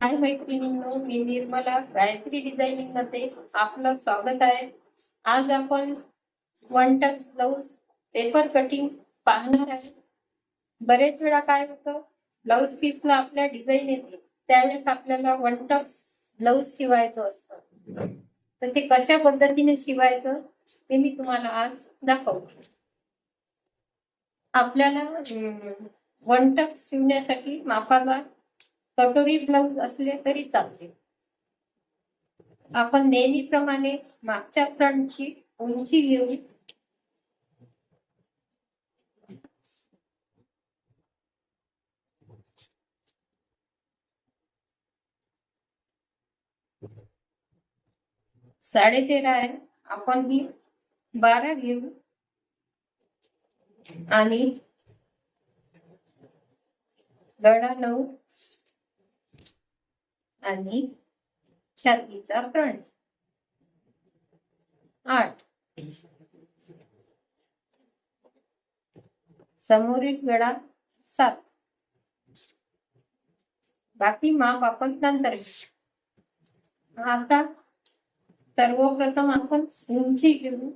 हाय मैत्रिणींनो मी निर्मला. गायत्री डिझायनिंगमध्ये आपलं स्वागत आहे. आज आपण one touch blouse paper cutting पाहणार आहे. बरेच वेळा काय होतं ब्लाऊज पीसला आपल्या डिझाईन येते त्यावेळेस आपल्याला वन टच ब्लाऊज शिवायचं असतं. तर ते कशा पद्धतीने शिवायचं ते मी तुम्हाला आज दाखवते. आपल्याला वन टक्स शिवण्यासाठी मापाला कटोरी ब्लाऊज असले तरी चालते. आपण नेहमीप्रमाणे मागच्या फ्रंटची उंची घेऊ साडे तेरा आहे. आपण ही बारा घेऊ. आणि दडा नऊ आणि छातीचा फ्रंट आठ. समोरील गळा सात. बाकी माप आपण नंतर आता सर्वप्रथम आपण उंची घेऊ.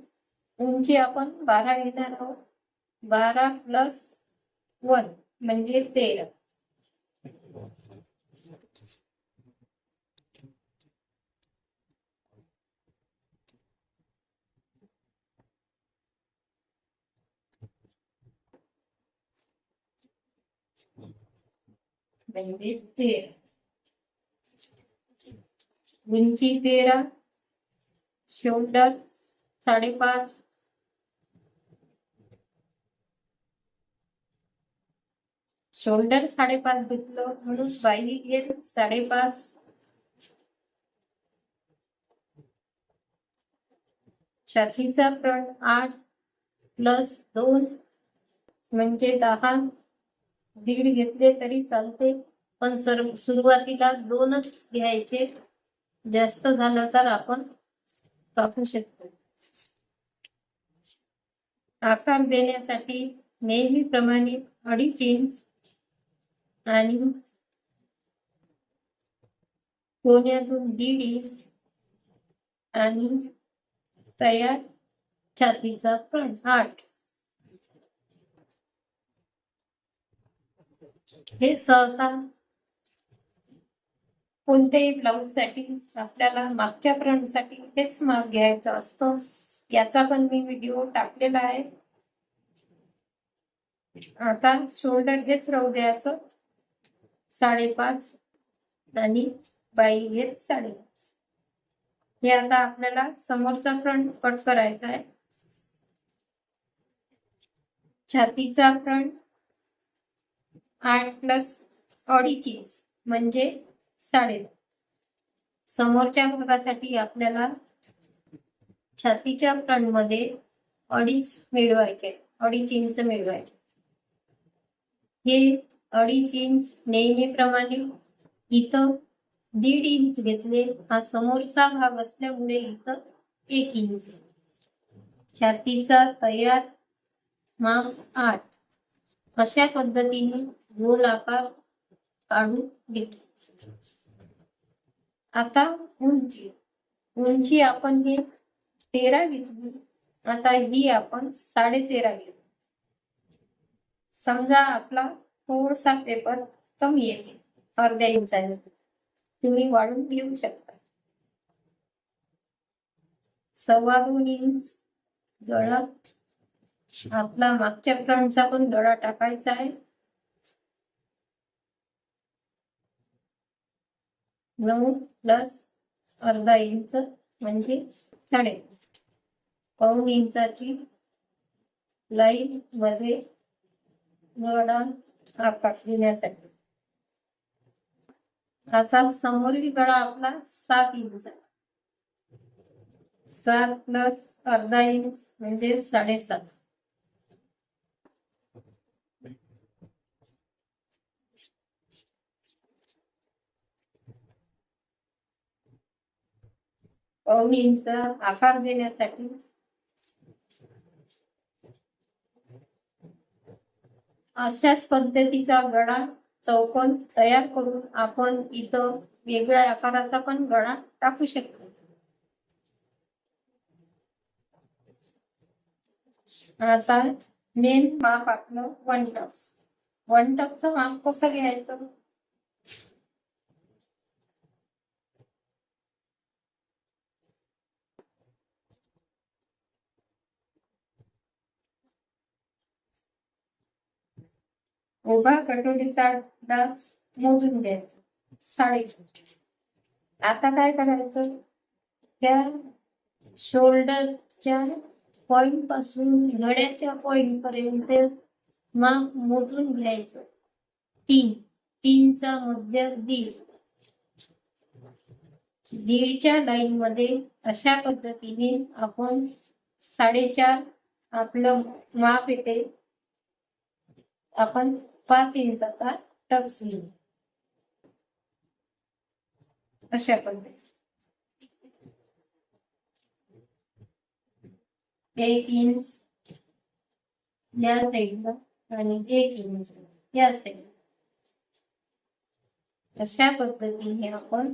उंची आपण बारा घेणार आहोत. बारा प्लस वन म्हणजे तेरा. म्हणजे तेरा. उंची तेरा. शोल्डर साडेपाच. शोल्डर साडेपाच घेतलं म्हणून बाई घेत साडेपाच. छातीचा प्रण आठ प्लस दोन म्हणजे दहा. दीड घेतले तरी चालते. पण सुरुवातीला दोनच घ्यायचे. जास्त झालं तर आपण कापू शकतो. आकार देण्यासाठी नेहमीप्रमाणे अडीच इंच आणि कोण्यातून दीड इंच आणि तयार छातीचा पण आठ हे सहसा कोणत्याही ब्लाउजसाठी आपल्याला मागच्या फ्रंटसाठी हेच माग घ्यायचं असतं. याचा पण मी व्हिडिओ टाकलेला आहे. आता शोल्डर हेच राहू द्यायचं. साडेपाच आणि बाई हे साडेपाच. हे आता आपल्याला समोरचा फ्रंट कट करायचा आहे. छातीचा फ्रंट आठ प्लस अडीच इंच म्हणजे साडे. समोरच्या भागासाठी आपल्याला छातीच्या फ्रंटमध्ये अडीच मिळवायचे अडीच इंच मिळवायचे हे अडीच इंच नेहमीप्रमाणे इथं दीड इंच घेतले. हा समोरचा भाग असल्यामुळे इथं एक इंच छातीचा तयार माप आठ. अशा पद्धतीने गोल आकार काढून घेतो. आता उंची. उंची आपण हे तेरा घेतली. आता ही आपण साडे तेरा घेऊ समजा आपला थोडसा पेपर कमी येते अर्ध्या इंचाने. तुम्ही वाढून घेऊ शकता. सव्वा दोन इंच गळा आपला मागच्या फ्रंटचा पण गळा टाकायचा आहे. नऊ प्लस अर्धा इंच म्हणजे साडे पाऊन इंचाची लाईन मध्ये गळा आकार देण्यासाठी. आता समोरील गळा आपला सात इंच सात प्लस अर्धा इंच म्हणजे साडेसात. पाऊन आकार देण्यासाठी. अशाच पद्धतीचा गळा चौकोन तयार करून आपण इथं वेगळ्या आकाराचा पण गळा टाकू शकतो. आता मेन माप आपलं वन टक्स वन टक्सचं माप कसं घ्यायचं? उभा कटोरीचा डास मोजून घ्यायचा. साडे आता काय करायचं? त्या शोल्डरच्या पॉइंटपासून घड्याच्या पॉइंट पर्यंत माप मोजून घ्यायचं. तीन. तीनचा मध्य दीड. दीडच्या लाईन मध्ये अशा पद्धतीने आपण साडेचार आपलं माप येते. आपण पाच इंचाचा टक्स घेऊ अशा पद्धतीने एक इंच या साईडला आणि एक इंच या साईड अशा पद्धतीने आपण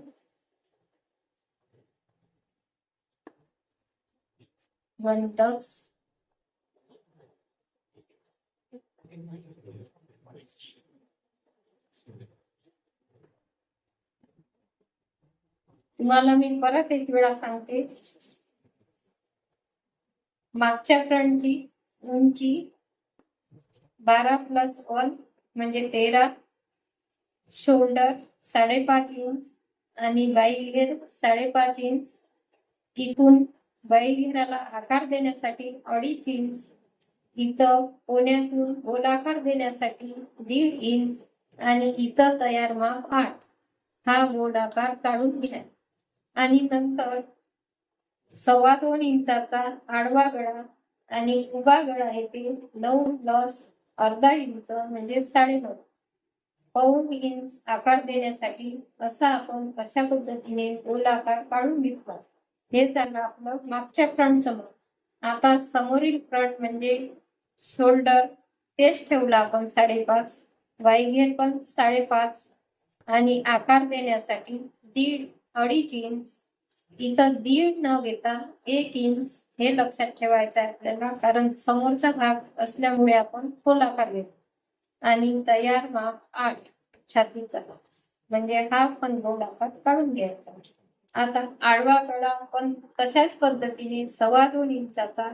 वन टक्स तुम्हाला मी परत एक वेळा सांगते. मागच्या फ्रंटची उंची बारा प्लस वन म्हणजे तेरा. शोल्डर साडेपाच इंच आणि बाईगेर साडेपाच इंच. इथून बाईघेराला आकार देण्यासाठी अडीच इंच इथं पुण्यातून गोलाकार देण्यासाठी दीड इंच आणि इथं तयार माप आठ. हा गोलाकार काढून घ्या. आणि नंतर सव्वा दोन इंचाचा आडवा गळा आणि उभा गळा येथे नऊ प्लस अर्धा इंच म्हणजे साडेनऊ. पाऊन इंच आकार देण्यासाठी असा आपण कशा पद्धतीने गोलाकार काढून घेतला. हे झालं आपलं मागच्या फ्रंटचं मग आता समोरील फ्रंट म्हणजे शोल्डर तेच ठेवला आपण साडेपाच वाईगेर पण साडेपाच आणि आकार देण्यासाठी दीड अडीच इंच. इथं दीड न घेता एक इंच हे लक्षात ठेवायचं आहे आपल्याला कारण समोरचा भाग असल्यामुळे आपण खोल आकार घेतो. आणि तयार माप आठ छातीचा म्हणजे हा पण गोलाकार काढून घ्यायचा. आता आडवा गळा पण तशाच पद्धतीने सव्वा दोन इंचाचा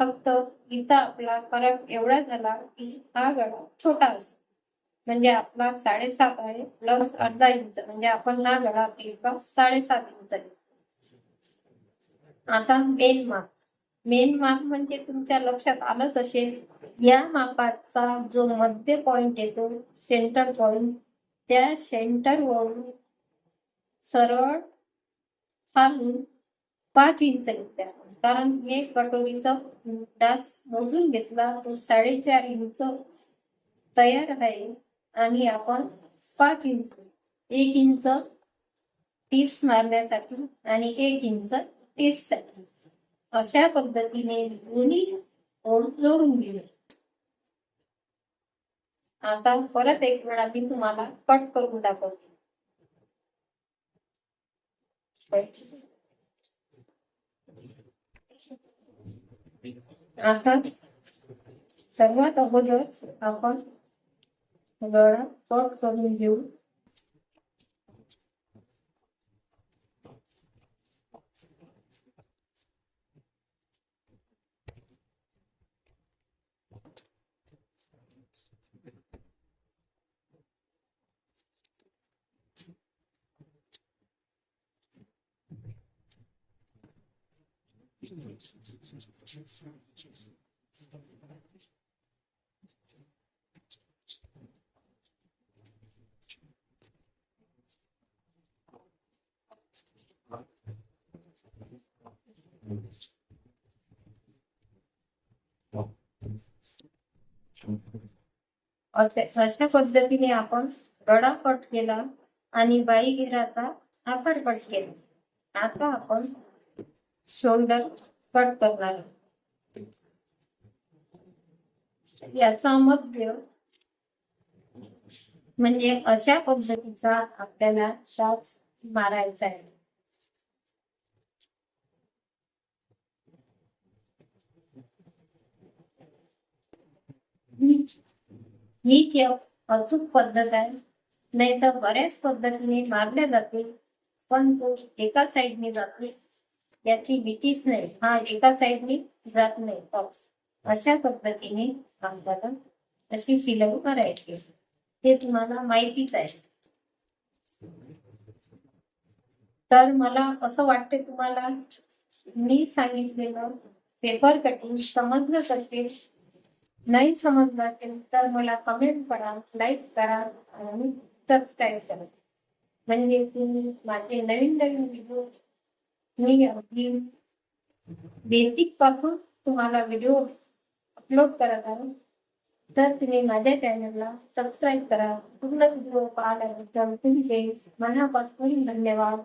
फक्त इथं आपला फरक एवढा झाला की हा गळा छोटा असतो. म्हणजे आपला साडेसात आहे प्लस अर्धा इंच. म्हणजे आपण हा गळा आपला साडेसात इंच आहे. आता मेन माप मेन माप म्हणजे तुमच्या लक्षात आलंच असेल या मापाचा जो मध्य पॉइंट येतो सेंटर पॉइंट त्या सेंटर वरून सरळ खालून पाच इंच घेतल्या कारण मी कटोरीचा डास मोजून घेतला तो साडेचार इंच तयार आहे आणि आपण पाच इंच एक इंच टिप्स मारण्यासाठी आणि एक इंच टिप्स अशा पद्धतीने दोन्ही ओळ जोडून दिले आता परत एक वेळा मी तुम्हाला कट करून दाखवते. आता सर्वात अगोदर आपण गळा कट करून घेऊ अशा पद्धतीने आपण गडा कट केला आणि बाई घेराचा आकार कट केला. आता आपण शोल्डर कट करणार याचा मध्य म्हणजे अशा पद्धतीचा आपल्याला शॉट्स मारायचा आहे. ही जी अचूक पद्धत आहे. नाही तर बऱ्याच पद्धतीने मारल्या जाते पण तो एका साईडने जाते याची भीतीच नाही. हा एका साईडने जात नाही. पक्ष अशा पद्धतीने आपल्याला अशी शिलाई करायची ते तुम्हाला माहितीच आहे. तर मला असं वाटते तुम्हाला मी सांगितलेलं पेपर कटिंग समजलं असेल नाही समजलं असेल तर मला कमेंट करा लाईक करा आणि सबस्क्राईब करा. म्हणजे तुम्ही माझे नवीन नवीन व्हिडिओ मी अगदी बेसिकपासून तुम्हाला व्हिडिओ अपलोड करत आहे तर तुम्ही माझ्या चॅनलला सबस्क्राईब करा. पूर्ण व्हिडिओ पाहिल्याबद्दल तुमचे मनापासून धन्यवाद.